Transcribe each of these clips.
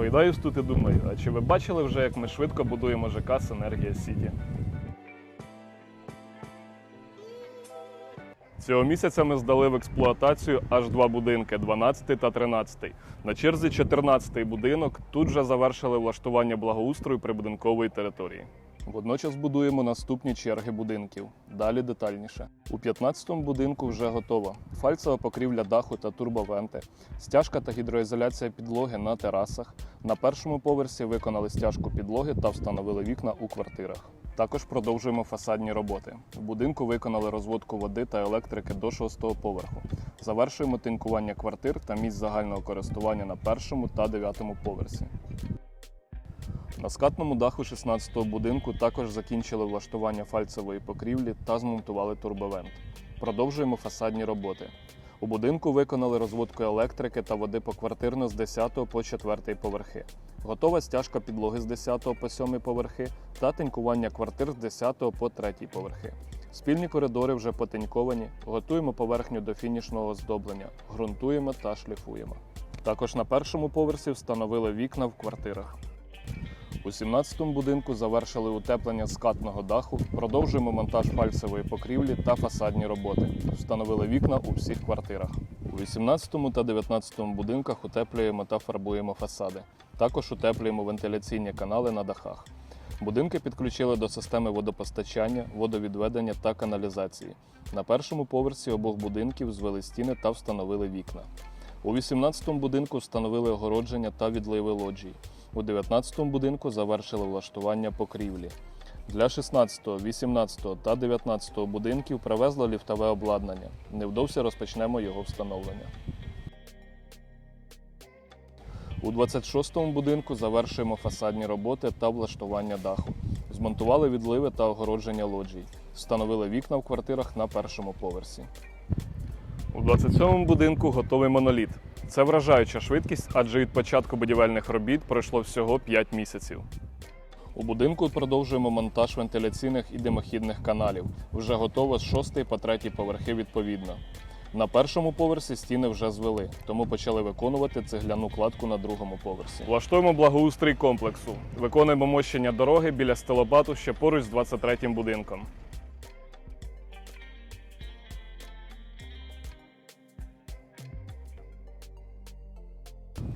Гойдаюсь тут і думаю, а чи ви бачили вже, як ми швидко будуємо ЖК Синергія Сіті? Цього місяця ми здали в експлуатацію аж два будинки 12 та 13. На черзі 14 будинок. Тут вже завершили влаштування благоустрою прибудинкової території. Водночас будуємо наступні черги будинків. Далі детальніше. У 15-му будинку вже готово. Фальцева покрівля даху та турбовенти, стяжка та гідроізоляція підлоги на терасах. На першому поверсі виконали стяжку підлоги та встановили вікна у квартирах. Також продовжуємо фасадні роботи. В будинку виконали розводку води та електрики до шостого поверху. Завершуємо тинкування квартир та місць загального користування на першому та дев'ятому поверсі. На скатному даху 16-го будинку також закінчили влаштування фальцевої покрівлі та змонтували турбовент. Продовжуємо фасадні роботи. У будинку виконали розводку електрики та води поквартирно з 10 по 4 поверхи. Готова стяжка підлоги з 10 по 7 поверхи та тинькування квартир з 10 по 3 поверхи. Спільні коридори вже потиньковані, готуємо поверхню до фінішного оздоблення, ґрунтуємо та шліфуємо. Також на першому поверсі встановили вікна в квартирах. У 17-му будинку завершили утеплення скатного даху, продовжуємо монтаж фальцевої покрівлі та фасадні роботи. Встановили вікна у всіх квартирах. У 18 та 19 будинках утеплюємо та фарбуємо фасади. Також утеплюємо вентиляційні канали на дахах. Будинки підключили до системи водопостачання, водовідведення та каналізації. На першому поверсі обох будинків звели стіни та встановили вікна. У 18-му будинку встановили огородження та відливи лоджій. У 19-му будинку завершили влаштування покрівлі. Для 16, 18 та 19 будинків привезли ліфтове обладнання. Невдовзі розпочнемо його встановлення. У 26-му будинку завершуємо фасадні роботи та влаштування даху. Змонтували відливи та огородження лоджій. Встановили вікна в квартирах на першому поверсі. У 27-му будинку готовий моноліт. Це вражаюча швидкість, адже від початку будівельних робіт пройшло всього 5 місяців. У будинку продовжуємо монтаж вентиляційних і димохідних каналів. Вже готово з 6 по 3 поверхи відповідно. На першому поверсі стіни вже звели, тому почали виконувати цегляну кладку на другому поверсі. Влаштуємо благоустрій комплексу. Виконуємо мощення дороги біля стелобату ще поруч з 23-м будинком.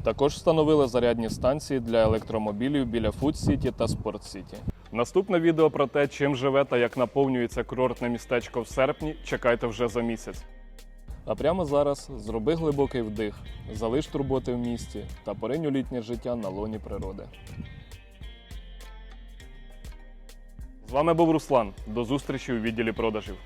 Також встановили зарядні станції для електромобілів біля City та City. Наступне відео про те, чим живе та як наповнюється курортне містечко в серпні, чекайте вже за місяць. А прямо зараз зроби глибокий вдих, залиш турботи в місті та поринь у літнє життя на лоні природи. З вами був Руслан. До зустрічі у відділі продажів.